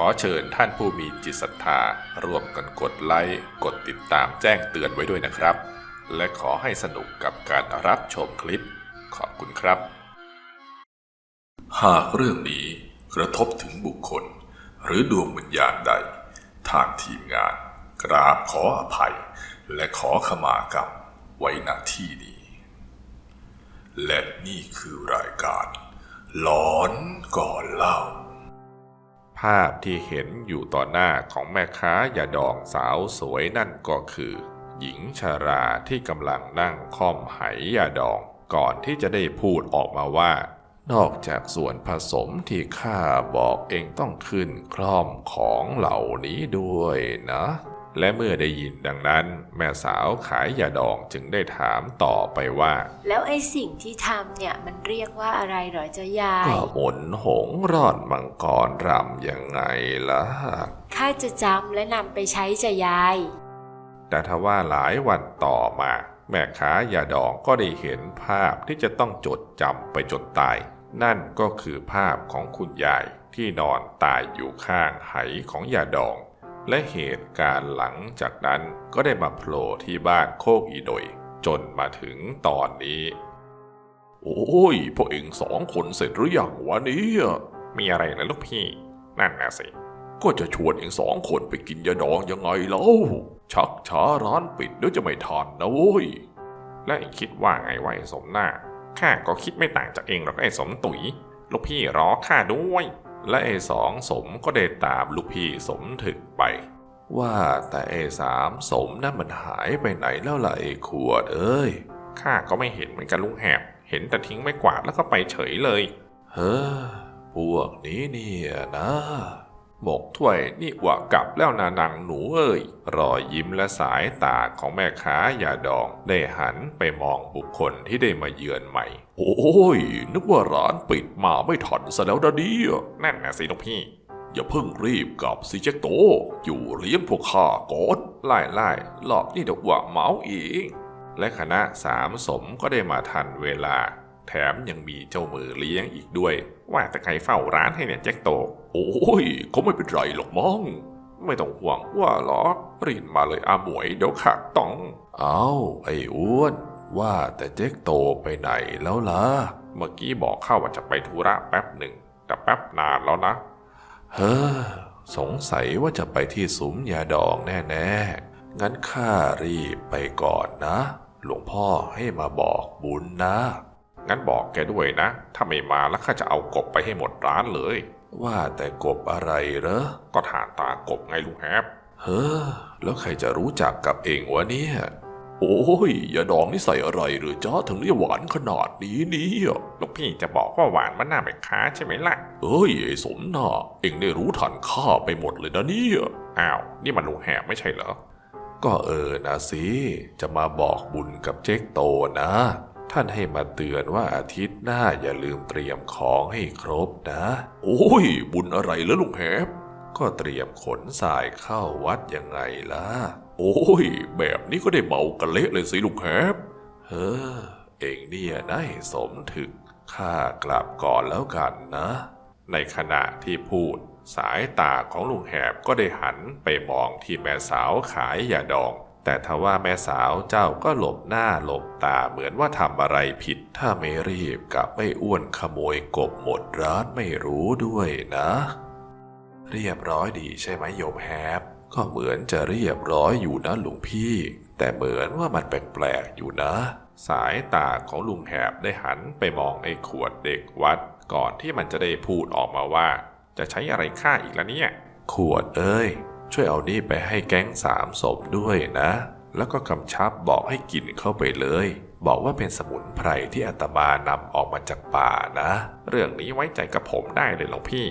ขอเชิญท่านผู้มีจิตศรัทธาร่วมกันกดไลค์กดติดตามแจ้งเตือนไว้ด้วยนะครับ และขอให้สนุกกับการรับชมคลิป ขอบคุณครับ หากเรื่องนี้กระทบถึงบุคคล หรือดวงวิญญาณใด ทางทีมงาน กราบขออภัย และขอขมากรรมไว้ณที่นี้ และนี่คือรายการหลอนก่อนเล่า ภาพที่เห็นอยู่ต่อหน้าของแม่ค้ายาดองสาวสวยนั่นก็คือ หญิงชาราที่กำลังนั่งค่อมไหยาดองก่อนที่จะได้พูดออกมาว่า นอกจากส่วนผสมที่ข้าบอกเองต้องขึ้นคล่อมของเหล่านี้ด้วยนะ และเมื่อได้ยินดังนั้น แม่สาวขายยาดองจึงได้ถามต่อไปว่า แล้วไอ้สิ่งที่ทำเนี่ยมันเรียกว่าอะไรเหรอเจ้ายาย ก็หนหงส์ร่อนมังกรรำยังไงล่ะ ข้าจะจำและนำไปใช้จะยาย แต่ทว่าหลายวันต่อมา แม่ค้ายาดองก็ได้เห็นภาพที่จะต้องจดจำไปจนตาย นั่นก็คือภาพของคุณยายที่นอนตายอยู่ข้างไหของยาดอง และเหตุการณ์หลังจากนั้นก็ได้มาโผล่ที่บ้านโคกอีโดย จนมาถึงตอนนี้ โอ้ยพวกเองสองคนเสร็จหรือยังวะเนี่ย มีอะไรนะลูกพี่ นั่นนะสิ ก็จะชวนเองสองคนไปกินยาดองยังไงเล่า ชักช้าร้านปิดเดี๋ยวจะไม่ทันนะเว้ย และเองคิดว่าไงวะไอ้สมหน้า ข้าก็คิดไม่ต่างจากเองหรอกไอ้สมตุ๋ย ลูกพี่รอข้าด้วย และเอสองสมก็ได้ตามลูกพี่สมถึกไป ว่าแต่เอสามสมนั่นมันหายไปไหนแล้วล่ะเอขวดเอ้ยข้าก็ไม่เห็นเหมือนกันลุงแหบ เห็นแต่ทิ้งไม่กวาดแล้วก็ไปเฉยเลย เฮ้อพวกนี้เนี่ยนะ หมกถ้วยนี่ว่ากลับแล้วนานังหนูเอ้ย รอยยิ้มและสายตาของแม่ค้ายาดองได้หันไปมองบุคคลที่ได้มาเยือนใหม่ โอ้ย นึกว่าร้านปิดมาไม่ทันซะแล้วนะเนี่ยนั่นนะสิลูกพี่ อย่าเพิ่งรีบกลับสิเจ๊กโต อยู่เลี้ยงพวกข้าก่อนไล่ไล่รอบนี่เดี๋ยวว่าเมาเองและคณะสามสมก็ได้มาทันเวลา แถมยังมีเจ้ามือเลี้ยงอีกด้วย ว่าแต่ใครเฝ้าร้านให้เนี่ยแจ็คโต โอ้ยก็ไม่เป็นไรหรอกมั้งไม่ต้องห่วงว่าหรอกรีนมาเลยอาหมวยเดี๋ยวขาดต้อง เอาไอ้อ้วนว่าแต่เจ๊กโตไปไหนแล้วล่ะ เมื่อกี้บอกเข้าว่าจะไปธุระแป๊บหนึ่ง แต่แป๊บนานแล้วนะ เฮ้อ สงสัยว่าจะไปที่สุมยาดองแน่ๆ งั้นข้ารีบไปก่อนนะ หลวงพ่อให้มาบอกบุญนะ งั้นบอกแกด้วยนะ ถ้าไม่มาแล้วข้าจะเอากบไปให้หมดร้านเลย ว่าแต่กบอะไรเหรอ ก็ฐานตากบไงลุงแฮบเฮ้อแล้วใครจะรู้จักกับเองวะเนี่ย โอ้ยยาดองนี่ใส่อะไรหรือจ้าถึงได้หวานขนาดนี้เนี่ยลูกพี่จะบอกว่าหวานมันน่าไปค้าใช่ไหมล่ะ เอ้ยไอ้สมน่าเอ็งได้รู้ทันข้าไปหมดเลยนะเนี่ยอ้าว นี่มันลุงแหบไม่ใช่เหรอ ก็เออนะสิ จะมาบอกบุญกับเจ๊กโตนะ ท่านให้มาเตือนว่าอาทิตย์หน้าอย่าลืมเตรียมของให้ครบนะ โอ้ย บุญอะไรแล้วลุงแหบก็เตรียมขนสายเข้าวัดยังไงล่ะ โอ้ย แบบนี้ก็ได้เมากันเละเลยสิลุงแหบเฮ้อเองเนี่ยนะให้สมถึกข้ากลับก่อนแล้วกันนะ ในขณะที่พูด สายตาของลุงแหบก็ได้หันไปมองที่แม่สาวขายยาดอง แต่ทว่าแม่สาวเจ้าก็หลบหน้าหลบตาเหมือนว่าทำอะไรผิด ถ้าไม่รีบกับไม่อ้วนขโมยกบหมดร้านไม่รู้ด้วยนะ เรียบร้อยดีใช่ไหมโยมแฮบก็เหมือนจะเรียบร้อยอยู่นะลุงพี่ แต่เหมือนว่ามันแปลกๆอยู่นะ สายตาของลุงแหบได้หันไปมองไอ้ขวดเด็กวัด ก่อนที่มันจะได้พูดออกมาว่า จะใช้อะไรฆ่าอีกแล้วเนี่ย ขวดเอ้ย ช่วยเอานี่ไปให้แก๊งสามศพด้วยนะ แล้วก็กำชับบอกให้กินเข้าไปเลย บอกว่าเป็นสมุนไพรที่อาตมานำออกมาจากป่านะ เรื่องนี้ไว้ใจกับผมได้เลยหลวงพี่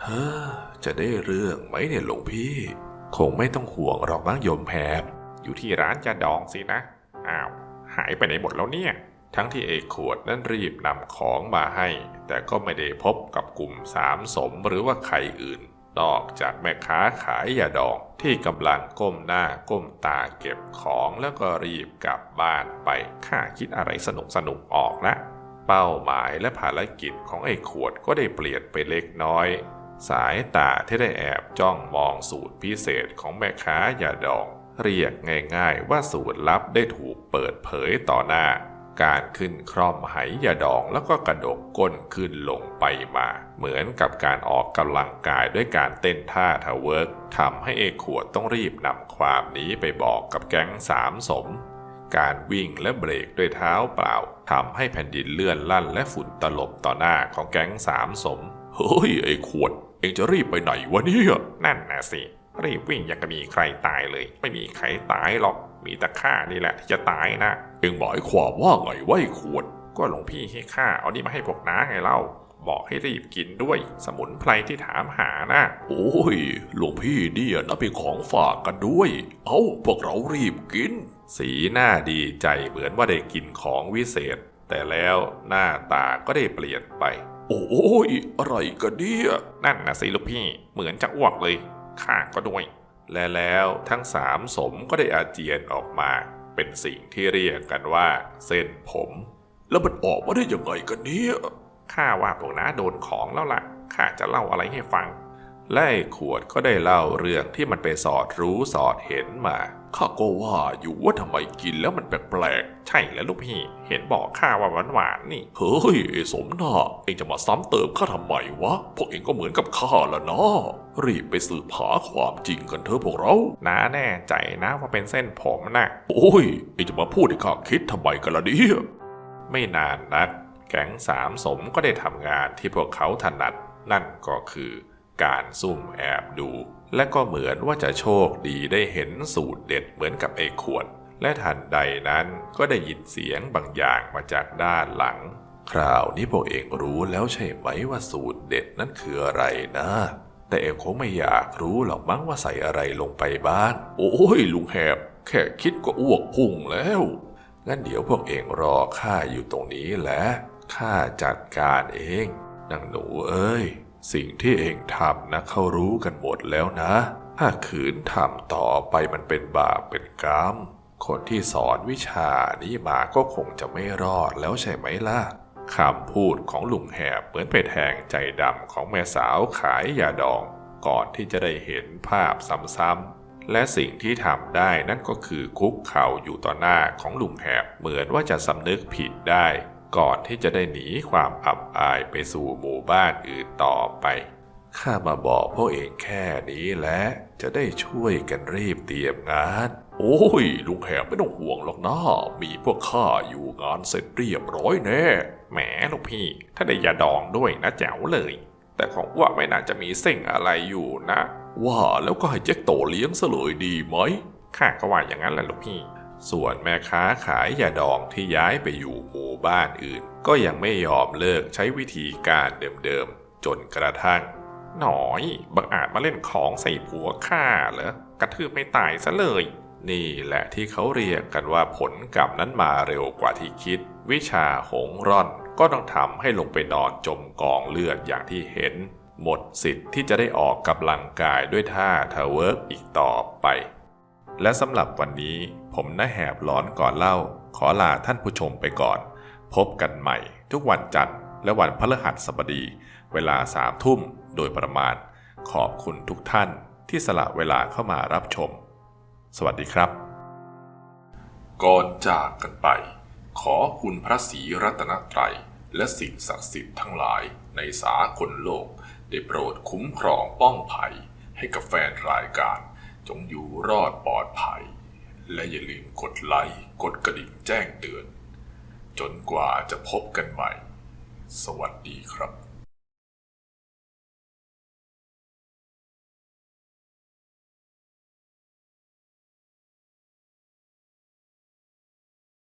เฮ้อจะได้เรื่องไหมเนี่ยหลวงพี่ คงไม่ต้องห่วงหรอกมั้งโยมแพบอยู่ที่ร้านจะดองสินะ อ้าว หายไปไหนหมดแล้วเนี่ย ทั้งที่เอกขวดนั้นรีบนำของมาให้ แต่ก็ไม่ได้พบกับกลุ่มสามสมหรือว่าใครอื่น นอกจากแม่ค้าขายยาดองที่กำลังก้มหน้าก้มตาเก็บของแล้วก็รีบกลับบ้านไปข้าคิดอะไรสนุกสนุกๆออกละเป้าหมายและภารกิจของไอ้ขวดก็ได้เปลี่ยนไปเล็กน้อย สายตาที่ได้แอบจ้องมองสูตรพิเศษของแม่ค้ายาดอง เรียกง่ายๆว่าสูตรลับได้ถูกเปิดเผยต่อหน้า การขึ้นคร่อมไหยาดองแล้วก็กระดกก้นขึ้นลงไปมา เหมือนกับการออกกำลังกายด้วยการเต้นท่าทเวิร์กทำให้เอกขวดต้องรีบนำความนี้ไปบอกกับแก๊งสามสม การวิ่งและเบรกด้วยเท้าเปล่าทำให้แผ่นดินเลื่อนลั่นและฝุ่นตลบต่อหน้าของแก๊งสามสม เฮ้ยไอ้ขวด เองจะรีบไปไหนวะเนี่ยนั่นนะสิ รีบวิ่งยังกับมีใครตายเลย ไม่มีใครตายหรอก มีแต่ข้านี่แหละที่จะตายนะเองหมายความว่าไงวะไอ้ขวด ก็หลวงพี่ให้ข้าเอานี่มาให้พวกน้าไงเล่าบอกให้รีบกินด้วยสมุนไพรที่ถามหานะ โอ้ย หลวงพี่เนี่ยนะเป็นของฝากกันด้วย เอาพวกเรารีบกิน สีหน้าดีใจเหมือนว่าได้กินของวิเศษ แต่แล้วหน้าตาก็ได้เปลี่ยนไป โอ้ย อะไรกันเนี่ย นั่นนะสิลูกพี่ เหมือนจะอ้วกเลย ข้าก็ด้วย และแล้วทั้งสามสมก็ได้อาเจียนออกมาเป็นสิ่งที่เรียกกันว่า เส้นผม แล้วมันออกมาได้ยังไงกันเนี่ยข้าว่าพวกน้าโดนของแล้วล่ะข้าจะเล่าอะไรให้ฟัง และไอ้ขวดก็ได้เล่าเรื่องที่มันไปสอดรู้สอดเห็นมา ข้าก็ว่าอยู่ว่าทำไมกินแล้วมันแปลกๆ ใช่แล้วลูกพี่ เห็นบอกข้าว่าหวานๆนี่ เฮ้ยไอ้สมนาเองจะมาซ้ำเติมข้าทำไมวะ พวกเองก็เหมือนกับข้าล้วนะรีบไปสืบหาความจริงกันเถอะพวกเราน้าแน่ใจนะว่าเป็นเส้นผมนะโอ้ยเองจะมาพูดให้ข้าคิดทำไมกันละเนี่ยไม่นานนัก แก๊งสามสมก็ได้ทำงานที่พวกเขาถนัด นั่นก็คือ การซุ่มแอบดู และก็เหมือนว่าจะโชคดีได้เห็นสูตรเด็ดเหมือนกับไอ้ขวด และทันใดนั้นก็ได้ยินเสียงบางอย่างมาจากด้านหลัง คราวนี้พวกเองรู้แล้วใช่ไหมว่าสูตรเด็ดนั้นคืออะไรนะแต่เองคงไม่อยากรู้หรอกมั้งว่าใส่อะไรลงไปบ้าง โอ้ยลุงแหบ แค่คิดก็อ้วกพุ่งแล้ว งั้นเดี๋ยวพวกเองรอข้าอยู่ตรงนี้แหละ ข้าจัดการเองนางหนูเอ้ย สิ่งที่เองทำนะเขารู้กันหมดแล้วนะ ถ้าขืนทำต่อไปมันเป็นบาปเป็นกรรม คนที่สอนวิชานี้มาก็คงจะไม่รอดแล้วใช่ไหมล่ะคำพูดของลุงแหบเหมือนไปแทงใจดำของแม่สาวขายยาดอง ก่อนที่จะได้เห็นภาพซ้ำๆและสิ่งที่ทำได้นั่นก็คือคุกเข่าอยู่ต่อหน้าของลุงแหบเหมือนว่าจะสำนึกผิดได้ ก่อนที่จะได้หนีความอับอายไปสู่หมู่บ้านอื่นต่อไปข้ามาบอกพวกเองแค่นี้และจะได้ช่วยกันรีบเตรียมงาน โอ้ย ลุงแหบไม่ต้องห่วงหรอกนะมีพวกข้าอยู่งานเสร็จเรียบร้อยแน่แหมลูกพี่ ถ้าได้ยาดองด้วยนะแจ๋วเลย แต่ของว่าไม่น่าจะมีเส้งอะไรอยู่นะ ว่าแล้วก็ให้เจ๊กโตเลี้ยงซะเลยดีไหมข้าก็ว่าอย่างนั้นแหละลูกพี่ ส่วนแม่ค้าขายยาดองที่ย้ายไปอยู่หมู่บ้านอื่น ก็ยังไม่ยอมเลิกใช้วิธีการเดิมๆ จนกระทั่ง หน่อยบังอาจมาเล่นของใส่ผัวข้าเหรอกระทืบไม่ตายซะเลย นี่แหละที่เขาเรียกกันว่าผลกรรมนั้นมาเร็วกว่าที่คิด วิชาหงร่อนก็ต้องทำให้ลงไปนอนจมกองเลือดอย่างที่เห็น หมดสิทธิ์ที่จะได้ออกกำลังกายด้วยท่าเทเวิร์กอีกต่อไป และสำหรับวันนี้ผมน้าแหบร้อนก่อนเล่า ขอลาท่านผู้ชมไปก่อน พบกันใหม่ ทุกวันจันทร์และวันพฤหัสบดี เวลาสามทุ่มโดยประมาณ ขอบคุณทุกท่านที่สละเวลาเข้ามารับชม สวัสดีครับ ก่อนจากกันไป ขอคุณพระศรีรัตนตรัยและสิ่งศักดิ์สิทธิ์ทั้งหลายในสากลโลก ได้โปรดคุ้มครองป้องภัยให้กับแฟนรายการ จงอยู่รอดปลอดภัย และอย่าลืมกดไลค์กดกระดิ่งแจ้งเตือน จนกว่าจะพบกันใหม่ สวัสดีครับ